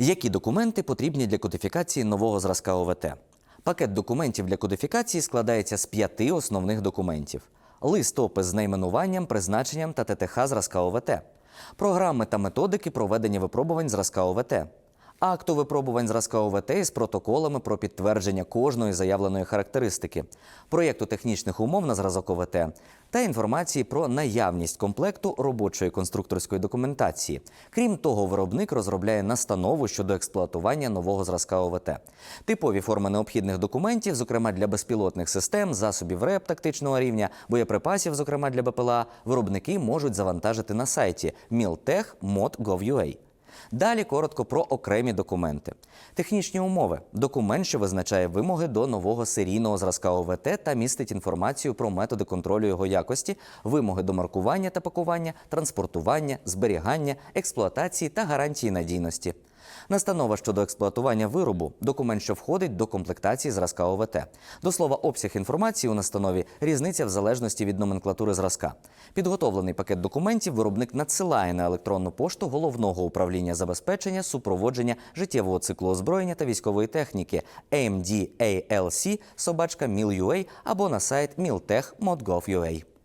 Які документи потрібні для кодифікації нового зразка ОВТ? Пакет документів для кодифікації складається з п'яти основних документів: лист-опис з найменуванням, призначенням та ТТХ зразка ОВТ, програми та методики проведення випробувань зразка ОВТ, акту випробувань зразка ОВТ із протоколами про підтвердження кожної заявленої характеристики, проєкту технічних умов на зразок ОВТ та інформації про наявність комплекту робочої конструкторської документації. Крім того, виробник розробляє настанову щодо експлуатування нового зразка ОВТ. Типові форми необхідних документів, зокрема для безпілотних систем, засобів РЕП тактичного рівня, боєприпасів, зокрема для БПЛА, виробники можуть завантажити на сайті miltech.mod.gov.ua. Далі коротко про окремі документи. Технічні умови документ, що визначає вимоги до нового серійного зразка ОВТ та містить інформацію про методи контролю його якості, вимоги до маркування та пакування, транспортування, зберігання, експлуатації та гарантії надійності. Настанова щодо експлуатування виробу документ, що входить до комплектації зразка ОВТ. До слова, обсяг інформації у настанові різниця в залежності від номенклатури зразка. Підготовлений пакет документів виробник надсилає на електронну пошту головного управління забезпечення супроводження життєвого циклу озброєння та військової техніки AMDALC, собачка mil.ua або на сайт miltech.mod.gov.ua.